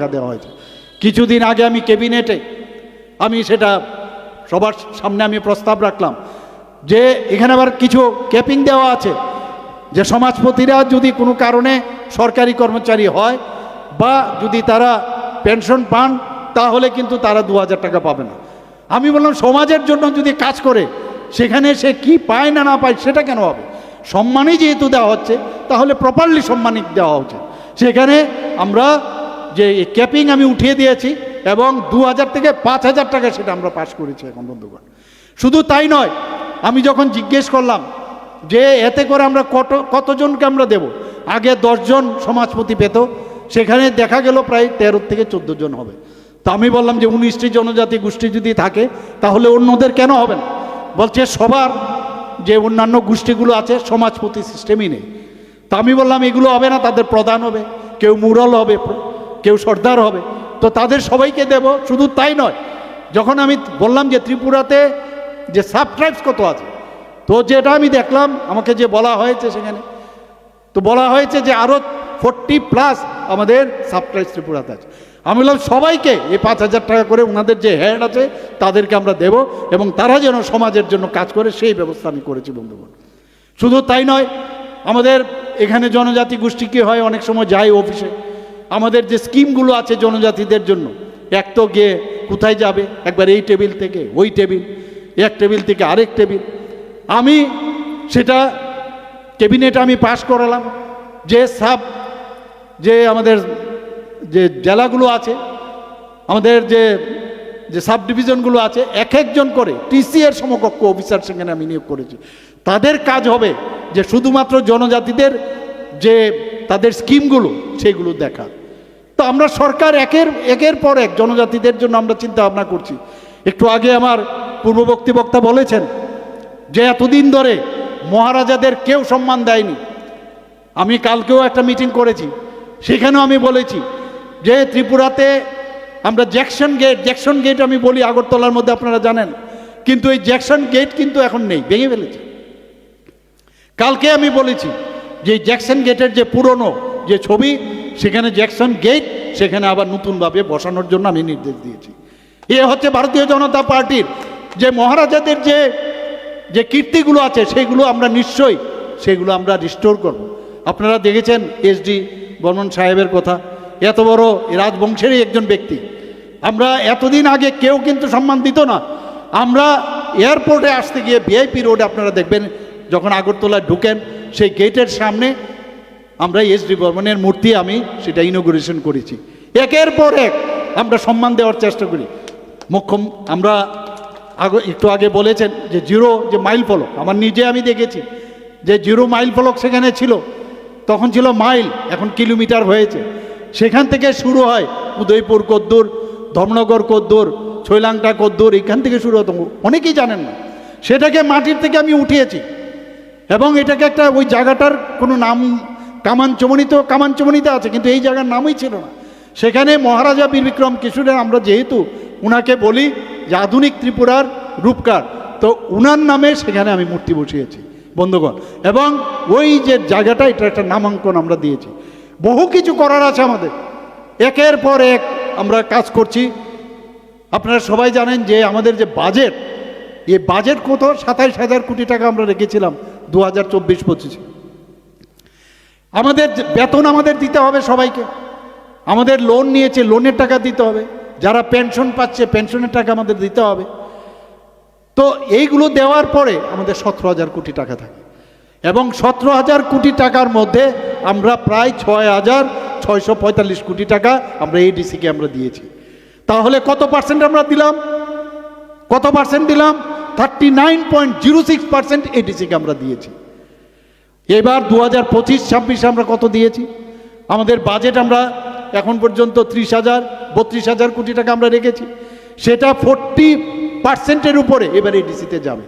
টাকা দেওয়া হয়েছে। কিছুদিন আগে আমি ক্যাবিনেটে আমি সেটা সবার সামনে আমি প্রস্তাব রাখলাম যে এখানে আবার কিছু ক্যাপিং দেওয়া আছে যে সমাজপতিরা যদি কোনো কারণে সরকারি কর্মচারী হয় বা যদি তারা পেনশন পান, তাহলে কিন্তু তারা দু হাজার টাকা পাবে না। আমি বললাম, সমাজের জন্য যদি কাজ করে, সেখানে সে কি পায় না না পায় সেটা কেন হবে? সম্মানই যেহেতু দেওয়া হচ্ছে, তাহলে প্রপারলি সম্মানিত দেওয়া উচিত সেখানে আমরা যে ক্যাপিং আমি উঠিয়ে দিয়েছি এবং দু হাজার থেকে পাঁচ হাজার টাকা সেটা আমরা পাশ করেছি এখন, বন্ধুগণ। শুধু তাই নয়, আমি যখন জিজ্ঞেস করলাম যে এতে করে আমরা কত, কতজনকে আমরা দেব? আগে দশজন সমাজপতি পেত, সেখানে দেখা গেল প্রায় তেরো থেকে চোদ্দ জন হবে। তা আমি বললাম যে উনিশটি জনজাতি, গোষ্ঠী যদি থাকে, তাহলে অন্যদের কেন হবে না? বলছে, সবার যে অন্যান্য গোষ্ঠীগুলো আছে, সমাজপতি সিস্টেমই নেই। তা আমি বললাম, এগুলো হবে না, তাদের প্রধান হবে। কেউ মুরল হবে কেউ সর্দার হবে। তো তাদের সবাইকে দেব, শুধু তাই নয়, যখন আমি বললাম যে ত্রিপুরাতে যে সাব ট্রাইবস কত আছে, তো যেটা আমি দেখলাম, আমাকে যে বলা হয়েছে সেখানে, তো বলা হয়েছে যে আরও ফোরটি প্লাস আমাদের সাব ট্রাইবস ত্রিপুরাতে আছে। আমি বললাম, সবাইকে এই পাঁচ হাজার টাকা করে ওনাদের যে হেড আছে, তাদেরকে আমরা দেব এবং তারা যেন সমাজের জন্য কাজ করে, সেই ব্যবস্থা আমি করেছি বন্ধুগণ। শুধু তাই নয়, আমাদের এখানে জনজাতি গোষ্ঠী কি হয়? অনেক সময় যায় অফিসে আমাদের যে স্কিমগুলো আছে জনজাতিদের জন্য, এক তো গিয়ে কোথায় যাবে? একবার এই টেবিল থেকে, ওই টেবিল, এক টেবিল থেকে আরেক টেবিল। আমি সেটা ক্যাবিনেট আমি পাশ করালাম। যে সাব, যে আমাদের যে জেলাগুলো আছে, আমাদের যে যে সাব ডিভিশনগুলো আছে, এক একজন করে টিসি এর সমকক্ষ অফিসার সেখানে আমি নিয়োগ করেছি। তাদের কাজ হবে যে শুধুমাত্র জনজাতিদের যে তাদের স্কিমগুলো, সেগুলো দেখা তো আমরা সরকার একের একের পর এক জনজাতিদের জন্য আমরা চিন্তা ভাবনা করছি। একটু আগে আমার পূর্ববর্তী বক্তা বলেছেন যে এতদিন ধরে মহারাজাদের কেউ সম্মান দেয়নি। আমি কালকেও একটা মিটিং করেছি, সেখানেও আমি বলেছি যে ত্রিপুরাতে আমরা জ্যাকসন গেট জ্যাকসন গেট আমি বলি আগরতলার মধ্যে আপনারা জানেন, কিন্তু এই জ্যাকসন গেট কিন্তু এখন নেই, ভেঙে ফেলেছে। কালকে আমি বলেছি যে এই জ্যাকসন গেটের যে পুরনো যে ছবি সেখানে জ্যাকসন গেট সেখানে আবার নতুনভাবে বসানোর জন্য আমি নির্দেশ দিয়েছি। এ হচ্ছে ভারতীয় জনতা পার্টির যে মহারাজাদের যে যে কীর্তিগুলো আছে, সেগুলো আমরা নিশ্চয়ই, সেগুলো আমরা রিস্টোর করব। আপনারা দেখেছেন এসডি বর্মন সাহেবের কথা, এত বড় রাজবংশেরই একজন ব্যক্তি। আমরা এতদিন আগে কেউ কিন্তু সম্মান দিত না। আমরা এয়ারপোর্টে আসতে গিয়ে ভিআইপি রোডে আপনারা দেখবেন, যখন আগরতলায় ঢুকেন, সেই গেটের সামনে আমরা এস ডি বর্মনের মূর্তি আমি সেটা ইনোগ্রেশন করেছি। একের পর এক আমরা সম্মান দেওয়ার চেষ্টা করি। মুখ্যম আমরা আগে একটু আগে বলেছেন যে জিরো যে মাইল ফলক, আমার নিজে আমি দেখেছি যে জিরো মাইল ফলক সেখানে ছিল। তখন ছিল মাইল, এখন কিলোমিটার হয়েছে। সেখান থেকে শুরু হয় উদয়পুর কদ্দুর, ধর্মনগর কদ্দুর ছৈলাংটা কদ্দুর, এখান থেকে শুরু হতো অনেকেই জানেন না। সেটাকে মাটির থেকে আমি উঠিয়েছি। এবং এটাকে একটা ওই জায়গাটার কোনো নাম কামানচমনি তো কামানচমনিতে আছে, কিন্তু এই জায়গার নামই ছিল না। সেখানে মহারাজা বীর বিক্রম কিশোরের, আমরা যেহেতু উনাকে বলি যে আধুনিক ত্রিপুরার রূপকার, তো উনার নামে সেখানে আমি মূর্তি বসিয়েছি, বন্ধুগণ। এবং ওই যে জায়গাটা এটা একটা নামাঙ্কন আমরা দিয়েছি। বহু কিছু করার আছে আমাদের। একের পর এক আমরা কাজ করছি। আপনারা সবাই জানেন যে আমাদের যে বাজেট, এই বাজেট কত? সাতাইশ হাজার কোটি টাকা আমরা রেখেছিলাম দু হাজার চব্বিশ পঁচিশে। আমাদের বেতন আমাদের দিতে হবে সবাইকে। আমাদের লোন নিয়েছে লোনের টাকা দিতে হবে। যারা পেনশন পাচ্ছে পেনশনের টাকা আমাদের দিতে হবে। তো এইগুলো দেওয়ার পরে আমাদের সতেরো হাজার কোটি টাকা থাকে। এবং সতেরো হাজার কোটি টাকার মধ্যে আমরা প্রায় ছয় হাজার ছয়শো পঁয়তাল্লিশ কোটি টাকা আমরা এডিসিকে আমরা দিয়েছি। তাহলে কত পার্সেন্ট আমরা দিলাম? কত পার্সেন্ট দিলাম? Thirty nine point zero six percent এডিসিকে আমরা দিয়েছি। এবার দু হাজার পঁচিশ, ছাব্বিশে আমরা কত দিয়েছি? আমাদের বাজেট আমরা এখন পর্যন্ত ত্রিশ হাজার, বত্রিশ হাজার কোটি টাকা আমরা রেখেছি। সেটা ফোরটি পার্সেন্টের উপরে এবার এডিসিতে যাবে।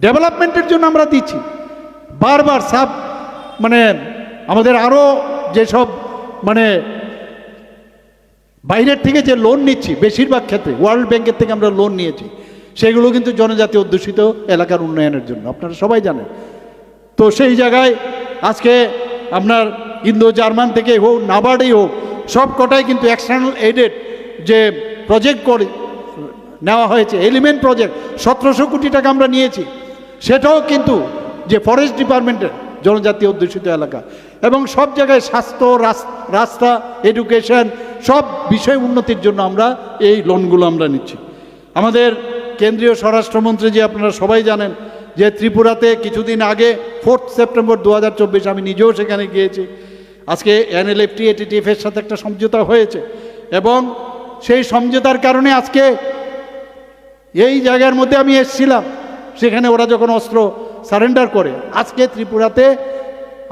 ডেভেলপমেন্টের জন্য আমরা দিচ্ছি। বারবার সাব মানে আমাদের আরও যেসব মানে বাইরের থেকে যে লোন নিচ্ছি, বেশিরভাগ ক্ষেত্রে ওয়ার্ল্ড ব্যাংকের থেকে আমরা লোন নিয়েছি। সেগুলো কিন্তু জনজাতি অধ্যুষিত এলাকার উন্নয়নের জন্য। আপনারা সবাই জানেন। তো সেই জায়গায় আজকে আপনার ইন্দো জার্মান থেকে হোক, নাবার্ডেই হোক, সব কটাই কিন্তু এক্সটার্নাল এইডেড যে প্রজেক্ট করে নেওয়া হয়েছে এলিমেন্ট প্রজেক্ট সতেরোশো কোটি টাকা আমরা নিয়েছি। সেটাও কিন্তু যে ফরেস্ট ডিপার্টমেন্টের জনজাতি অধ্যুষিত এলাকা। এবং সব জায়গায় স্বাস্থ্য, রাস- রাস্তা এডুকেশন সব বিষয় উন্নতির জন্য আমরা এই লোনগুলো আমরা নিচ্ছি। আমাদের কেন্দ্রীয় স্বরাষ্ট্রমন্ত্রী যে আপনারা সবাই জানেন যে ত্রিপুরাতে কিছুদিন আগে ফোর্থ সেপ্টেম্বর দু হাজার চব্বিশ আমি নিজেও সেখানে গিয়েছি। আজকে এনএলএফটি এটিটিএফের সাথে একটা সমঝোতা হয়েছে এবং সেই সমঝোতার কারণে আজকে এই জায়গার মধ্যে আমি এসেছিলাম। সেখানে ওরা যখন অস্ত্র সারেন্ডার করে, আজকে ত্রিপুরাতে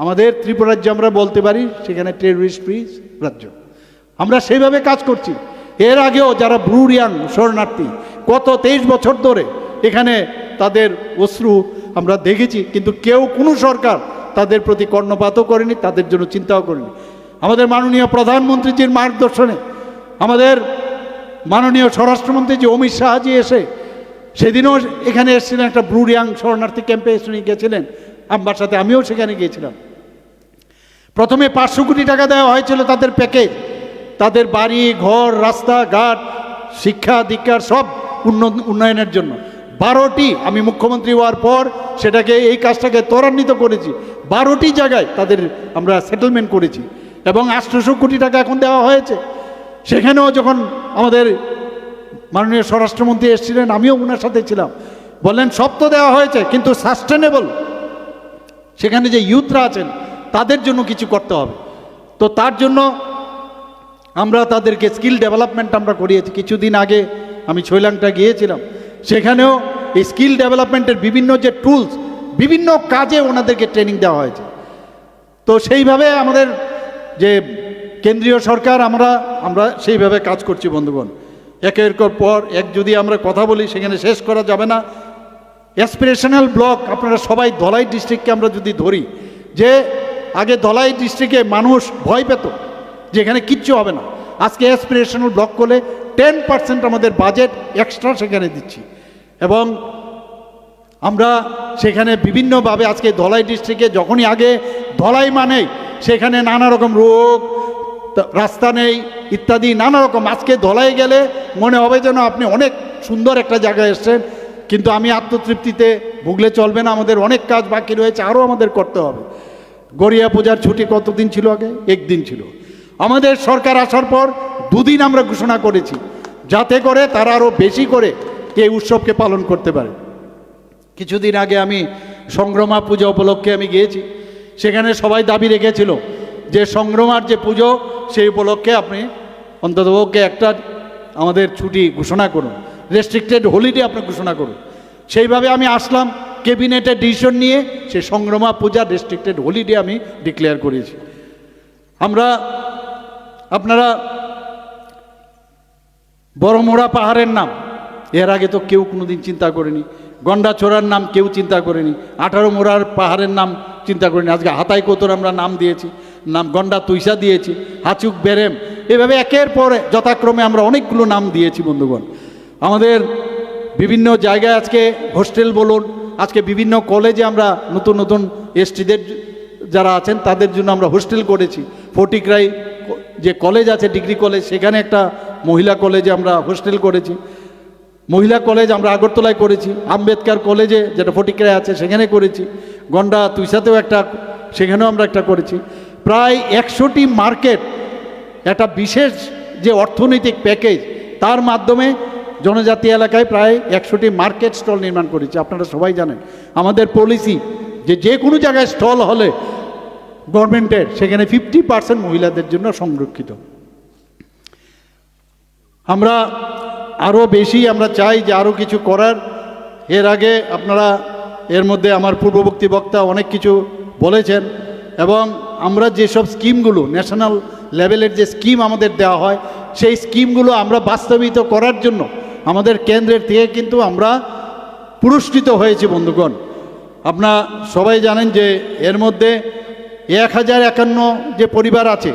আমাদের ত্রিপুরা রাজ্য আমরা বলতে পারি সেখানে টেররিস্ট ফ্রি রাজ্য। আমরা সেইভাবে কাজ করছি। এর আগেও যারা ব্রুরিয়াং শরণার্থী কত তেইশ বছর ধরে এখানে তাদের অশ্রু আমরা দেখেছি, কিন্তু কেউ, কোনো সরকার তাদের প্রতি কর্ণপাতও করেনি, তাদের জন্য চিন্তাও করেনি। আমাদের মাননীয় প্রধানমন্ত্রীজির মার্গদর্শনে, আমাদের মাননীয় স্বরাষ্ট্রমন্ত্রী যে অমিত শাহজি এসে সেদিনও এখানে এসেছিলেন, একটা ব্রুরিয়াং শরণার্থী ক্যাম্পে এসে গেছিলেন, আমার সাথে আমিও সেখানে গিয়েছিলাম। প্রথমে পাঁচশো কোটি টাকা দেওয়া হয়েছিল তাদের প্যাকেজ, তাদের বাড়ি, ঘর রাস্তাঘাট শিক্ষা দীক্ষার সব উন্ন- উন্নয়নের জন্য। বারোটি আমি মুখ্যমন্ত্রী হওয়ার পর সেটাকে, এই কাজটাকে ত্বরান্বিত করেছি। বারোটি জায়গায় তাদের আমরা সেটেলমেন্ট করেছি এবং আটশোশো কোটি টাকা এখন দেওয়া হয়েছে। সেখানেও যখন আমাদের মাননীয় স্বরাষ্ট্রমন্ত্রী এসেছিলেন, আমিও ওনার সাথে ছিলাম। বললেন, সব তো দেওয়া হয়েছে, কিন্তু সাস্টেনেবল সেখানে যে ইউথরা আছেন, তাদের জন্য কিছু করতে হবে। তো তার জন্য আমরা তাদেরকে স্কিল ডেভেলপমেন্ট আমরা করিয়েছি। কিছুদিন আগে আমি ছৈলাংটা গিয়েছিলাম। সেখানেও এই স্কিল ডেভেলপমেন্টের বিভিন্ন যে টুলস, বিভিন্ন কাজে ওনাদেরকে ট্রেনিং দেওয়া হয়েছে। তো সেইভাবে আমাদের যে কেন্দ্রীয় সরকার, আমরা আমরা সেইভাবে কাজ করছি বন্ধুগণ। একের পর এক যদি আমরা কথা বলি, সেখানে শেষ করা যাবে না। অ্যাসপিরেশনাল ব্লক আপনারা সবাই ধলাই ডিস্ট্রিক্টকে আমরা যদি ধরি, যে আগে ধলাই ডিস্ট্রিক্টে মানুষ ভয় পেত, যে এখানে কিচ্ছু হবে না। আজকে অ্যাসপিরেশনাল ব্লক করলে টেন পার্সেন্ট আমাদের বাজেট এক্সট্রা সেখানে দিচ্ছি। এবং আমরা সেখানে বিভিন্নভাবে আজকে ধলাই ডিস্ট্রিক্টে যখনই আগে ধলাই মানে সেখানে নানা রকম রোগ রাস্তা নেই, ইত্যাদি নানা রকম আজকে ধলাই গেলে মনে হবে যেন আপনি অনেক সুন্দর একটা জায়গায় এসছেন, কিন্তু আমি আত্মতৃপ্তিতে ভুগলে চলবে না, আমাদের অনেক কাজ বাকি রয়েছে, আরও আমাদের করতে হবে। গড়িয়া পূজার ছুটি কতদিন ছিল আগে? একদিন ছিল। আমাদের সরকার আসার পর দুদিন আমরা ঘোষণা করেছি, যাতে করে তারা আরও বেশি করে এই উৎসবকে পালন করতে পারে। কিছুদিন আগে আমি সংগ্রমা পূজা উপলক্ষে আমি গিয়েছি, সেখানে সবাই দাবি রেখেছিল যে সংগ্রমার যে পুজো, সেই উপলক্ষে আপনি অন্ততপক্ষে একটা আমাদের ছুটি ঘোষণা করুন রেস্ট্রিক্টেড হলিডে আপনি ঘোষণা করুন। সেইভাবে আমি আসলাম ক্যাবিনেটের ডিসিশন নিয়ে সেই সংগ্রমা পূজা রেস্ট্রিক্টেড হলিডে আমি ডিক্লেয়ার করেছি। আমরা, আপনারা বড়মোড়া পাহাড়ের নাম। এর আগে তো কেউ কোনোদিন চিন্তা করেনি। গন্ডাছড়ার নাম কেউ চিন্তা করেনি। আঠারো মোড়ার পাহাড়ের নাম চিন্তা করিনি। আজকে হাতাই কোতর আমরা নাম দিয়েছি। নাম গন্ডা তুইসা দিয়েছি। হাচুক বেরেম। এভাবে একের পর যথাক্রমে আমরা অনেকগুলো নাম দিয়েছি, বন্ধুগণ। আমাদের বিভিন্ন জায়গায় আজকে হোস্টেল বলুন, আজকে বিভিন্ন কলেজে আমরা নতুন নতুন এসটিদের যারা আছেন, তাদের জন্য আমরা হোস্টেল করেছি। ফটিকরাই যে কলেজ আছে, ডিগ্রি কলেজ, সেখানে একটা মহিলা কলেজে আমরা হোস্টেল করেছি। মহিলা কলেজ আমরা আগরতলায় করেছি। আম্বেদকার কলেজে যেটা ফটিকরায় আছে সেখানে করেছি। গন্ডা তুইসাতেও একটা, সেখানেও আমরা একটা করেছি। প্রায় একশোটি মার্কেট, একটা বিশেষ যে অর্থনৈতিক প্যাকেজ, তার মাধ্যমে জনজাতি এলাকায় প্রায় একশোটি মার্কেট স্টল নির্মাণ করেছি। আপনারা সবাই জানেন, আমাদের পলিসি যে যে কোনো জায়গায় স্টল হলে গভর্নমেন্টের, সেখানে ফিফটি পার্সেন্ট মহিলাদের জন্য সংরক্ষিত। আমরা আরও বেশি আমরা চাই যে আরও কিছু করার। এর আগে আপনারা এর মধ্যে আমার পূর্ববর্তী বক্তা অনেক কিছু বলেছেন এবং আমরা যেসব স্কিমগুলো ন্যাশনাল লেভেলের যে স্কিম আমাদের দেওয়া হয়, সেই স্কিমগুলো আমরা বাস্তবিত করার জন্য আমাদের কেন্দ্রের থেকে কিন্তু আমরা পুরস্কৃত হয়েছি, বন্ধুগণ। আপনারা সবাই জানেন যে এর মধ্যে এক হাজার একান্ন যে পরিবার আছে,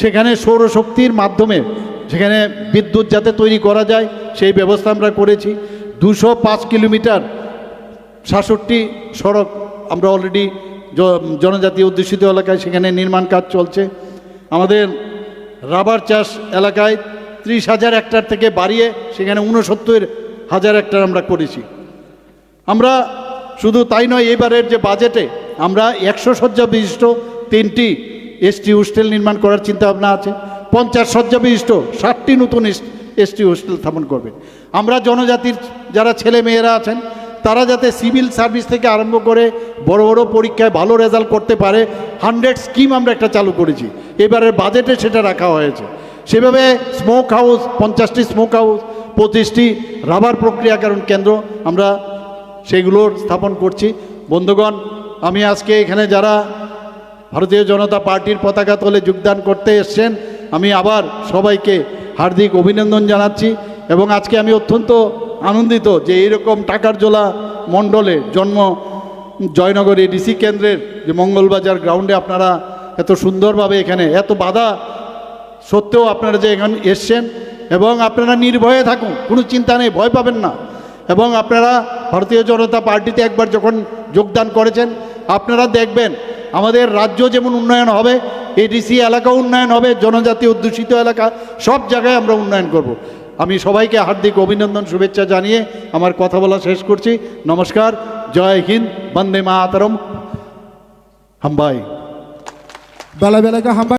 সেখানে সৌরশক্তির মাধ্যমে সেখানে বিদ্যুৎ যাতে তৈরি করা যায়, সেই ব্যবস্থা আমরা করেছি। দুশো পাঁচ কিলোমিটার সাতষট্টি সড়ক আমরা অলরেডি জনজাতি অধ্যুষিত এলাকায় সেখানে নির্মাণ কাজ চলছে। আমাদের রাবার চাষ এলাকায় ত্রিশ হাজার হেক্টর থেকে বাড়িয়ে সেখানে উনসত্তর হাজার হেক্টর আমরা করেছি। আমরা শুধু তাই নয়, এবারের যে বাজেটে আমরা একশো শয্যা বিশিষ্ট তিনটি এসটি হোস্টেল নির্মাণ করার চিন্তা ভাবনা আছে। পঞ্চাশ শয্যা বিশিষ্ট ষাটটি নতুন এসটি হোস্টেল স্থাপন করবে আমরা জনজাতির যারা ছেলে মেয়েরা আছেন, তারা যাতে সিভিল সার্ভিস থেকে আরম্ভ করে বড় বড় পরীক্ষায় ভালো রেজাল্ট করতে পারে, হান্ড্রেড স্কিম আমরা একটা চালু করেছি। এবারের বাজেটে সেটা রাখা হয়েছে। সেভাবে স্মোক হাউস পঞ্চাশটি স্মোক হাউস পঁচিশটি রাবার প্রক্রিয়াকরণ কেন্দ্র আমরা সেগুলোর স্থাপন করছি। বন্ধুগণ, আমি আজকে এখানে যারা ভারতীয় জনতা পার্টির পতাকা তলে যোগদান করতে এসছেন। আমি আবার সবাইকে হার্দিক অভিনন্দন জানাচ্ছি এবং আজকে আমি অত্যন্ত আনন্দিত যে এইরকম টাকার জোলা মণ্ডলে জন্ম জয়নগরী ডিসি কেন্দ্রের যে মঙ্গলবাজার গ্রাউন্ডে আপনারা এত সুন্দরভাবে এখানে এত বাধা সত্ত্বেও আপনারা যে এখানে এসছেন এবং আপনারা নির্ভয়ে থাকুন, কোনো চিন্তা নেই, ভয় পাবেন না। এবং আপনারা ভারতীয় জনতা পার্টিতে একবার যখন যোগদান করেছেন, আপনারা দেখবেন আমাদের রাজ্য যেমন উন্নয়ন হবে এডিসি এলাকা উন্নয়ন হবে, জনজাতি অধ্যুষিত এলাকা, সব জায়গায় আমরা উন্নয়ন করব। আমি সবাইকে হার্দিক অভিনন্দন, শুভেচ্ছা জানিয়ে আমার কথা বলা শেষ করছি। নমস্কার, জয় হিন্দ, বন্দে মাতরম। হাম্বাই। বেলা বেলাকে হাম্বা